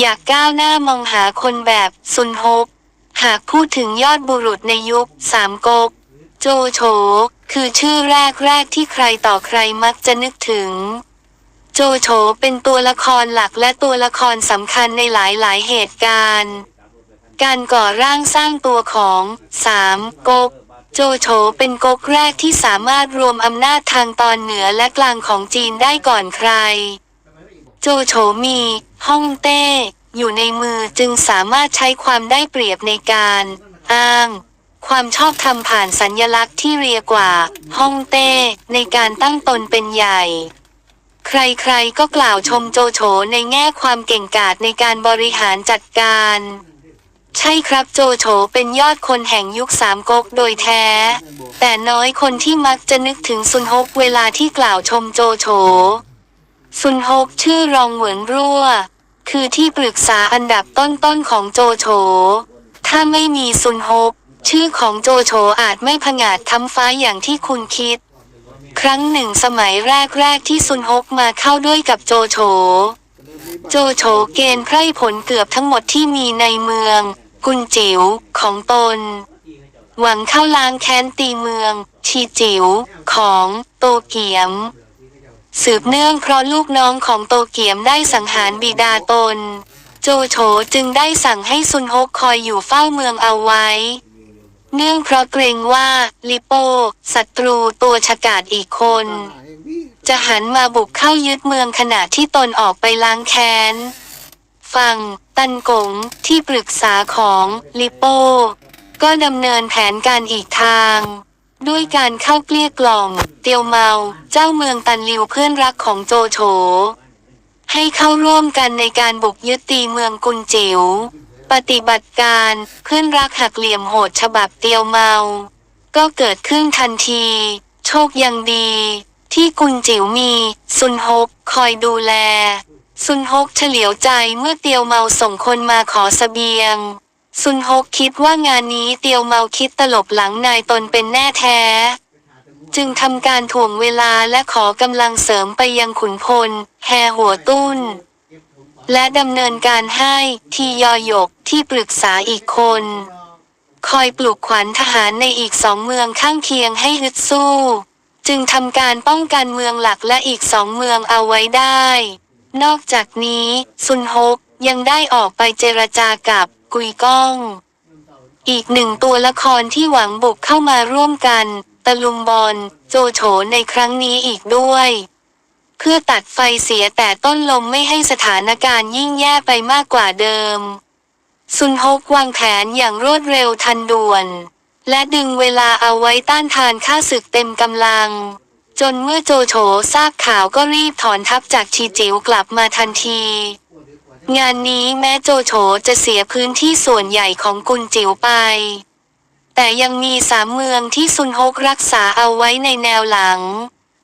อยากก้าวหน้ามองหาคนแบบซุนฮกหากพูดถึงยอดบุรุษในยุคสามก๊กโจโฉคือชื่อแรกแรกที่ใครต่อใครมักจะนึกถึง โจโฉเป็นตัวละครหลักและตัวละครสำคัญในหลายๆเหตุการณ์ การก่อร่างสร้างตัวของสามก๊กโจโฉเป็นก๊กแรกที่สามารถรวมอำนาจทางตอนเหนือและกลางของจีนได้ก่อนใคร โจโฉมีฮ่องเต้ อยู่ในมือจึงสามารถใช้ความได้เปรียบในการ อ้าง ความชอบธรรมผ่านสัญญลักษณ์ที่เรียกว่าฮ่องเต้ ในการตั้งตนเป็นใหญ่ ใครๆก็กล่าวชมโจโฉในแง่ความเก่งกาจในการบริหารจัดการ ใช่ครับโจโฉเป็นยอดคนแห่งยุคสามก๊กโดยแท้ แต่น้อยคนที่มักจะนึกถึงซุนฮกเวลาที่กล่าวชมโจโฉ ซุนฮกชื่อรองเหวินรั่ว คือที่ปรึกษาอันดับต้นๆของโจโฉ ถ้าไม่มีซุนฮกชื่อของโจโฉอาจไม่ผงาดค้ำฟ้าอย่างที่คุณคิด ครั้งหนึ่งสมัยแรกๆที่ซุนฮกมาเข้าด้วยกับโจโฉ โจโฉเกณฑ์ไพร่ผลเกือบทั้งหมดที่มีในเมือง กุนจิ๋วของตน หวังเข้าล้างแค้นตีเมือง ชีจิ๋วของโตเกียม สืบเนื่องเพราะลูกน้องของโตเกียมได้สังหารบิดาตน โจโฉจึงได้สั่งให้ซุนฮกคอยอยู่เฝ้าเมืองเอาไว้ เนื่องเพราะเกรงว่าลิโปศัตรูตัวฉกาจอีกคน จะหันมาบุกเข้ายึดเมืองขณะที่ตนออกไปล้างแค้นฟังตันกงที่ปรึกษาของลิโป้ก็ดำเนินแผนการอีกทาง ด้วยการเข้าเกลี้ยกล่อม เตียวเมา เจ้าเมืองตันลิวเพื่อนรักของโจโฉ ให้เข้าร่วมกันในการบุกยึดตีเมืองกุนจิ๋ว ปฏิบัติการเพื่อนรักหักเหลี่ยมโหดฉบับเตียวเมา ก็เกิดขึ้นทันที โชคยังดี ที่กุนจิ๋วมี ซุนฮกคอยดูแล ซุนฮกเฉลียวใจเมื่อเตียวเมาส่งคนมาขอสเสบียง ซุนฮกคิดว่างานนี้เตียวเมาคิดตลบหลังนายตนเป็นแน่แท้ จึงทำการถ่วงเวลาและขอกำลังเสริมไปยังขุนพล แฮหัวตุ้น และดำเนินการให้ทียอหยกที่ปรึกษาอีกคน คอยปลุกขวัญทหารในอีกสองเมืองข้างเคียงให้ฮึดสู้ จึงทำการป้องกันเมืองหลักและอีกสองเมืองเอาไว้ได้ นอกจากนี้ซุนฮกยังได้ออกไปเจรจากับ กุยก้อง อีกหนึ่งตัวละครที่หวังบุกเข้ามาร่วมกัน ตะลุมบอลโจโฉในครั้งนี้อีกด้วย เพื่อตัดไฟเสียแต่ต้นลมไม่ให้สถานการณ์ยิ่งแย่ไปมากกว่าเดิม ซุนฮกวางแผนอย่างรวดเร็วทันด่วน และดึงเวลาเอาไว้ต้านทานข้าศึกเต็มกำลังจนเมื่อโจโฉทราบข่าวก็รีบถอนทัพจากชีจิ๋วกลับมาทันที งานนี้แม้โจโฉจะเสียพื้นที่ส่วนใหญ่ของกุนจิ๋วไป แต่ยังมีสามเมืองที่ซุนฮกรักษาเอาไว้ในแนวหลัง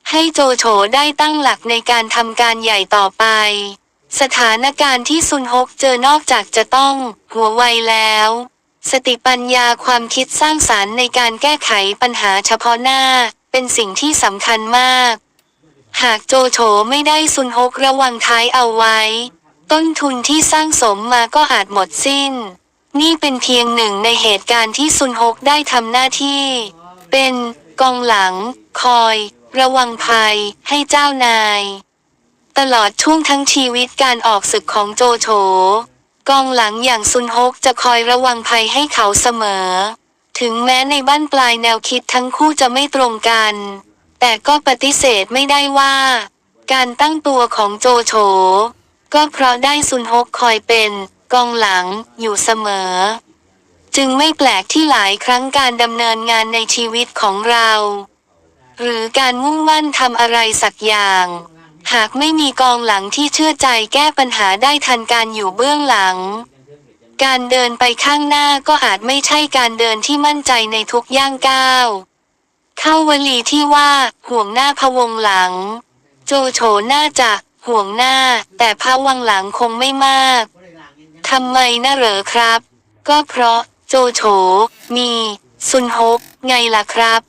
ให้โจโฉได้ตั้งหลักในการทำการใหญ่ต่อไป สถานการณ์ที่ซุนฮกเจอนอกจากจะต้อง หัวไวแล้ว สติปัญญาความคิดสร้างสารรค์ในการแก้ไขปัญหาเฉพาะหน้า เป็นสิ่งที่สำคัญมาก หากโจโฉไม่ได้ซุนฮกระวังท้ายเอาไว้ ต้นทุนที่สร้างสมมาก็อาจหมดสิ้น นี่เป็นเพียงหนึ่งในเหตุการณ์ที่ซุนฮกได้ทำหน้าที่ เป็นกองหลัง คอย ระวังภัย ให้เจ้านาย ตลอดช่วงทั้งชีวิตการออกศึกของโจโฉกองหลังอย่างซุนฮกจะคอยระวังภัยให้เขาเสมอ ถึงแม้ในบ้านปลายแนวคิดทั้งคู่จะไม่ตรงกัน แต่ก็ปฏิเสธไม่ได้ว่า การตั้งตัวของโจโฉ ก็เพราะได้ซุนฮกคอยเป็นกองหลังอยู่เสมอ จึงไม่แปลกที่หลายครั้งการดำเนินงานในชีวิตของเรา หรือการมุ่งมั่นทำอะไรสักอย่าง หากไม่มีกองหลังที่เชื่อใจแก้ปัญหาได้ทันการอยู่เบื้องหลัง การเดินไปข้างหน้าก็อาจไม่ใช่การเดินที่มั่นใจในทุกย่างก้าวเข้าวลีที่ว่าห่วงหน้าพะวงหลัง โจโฉน่าจะ ห่วงหน้า แต่พะวังหลังคงไม่มากทำไมนะเหรอครับ ก็เพราะโจโฉมี ซุนฮกไงล่ะครับ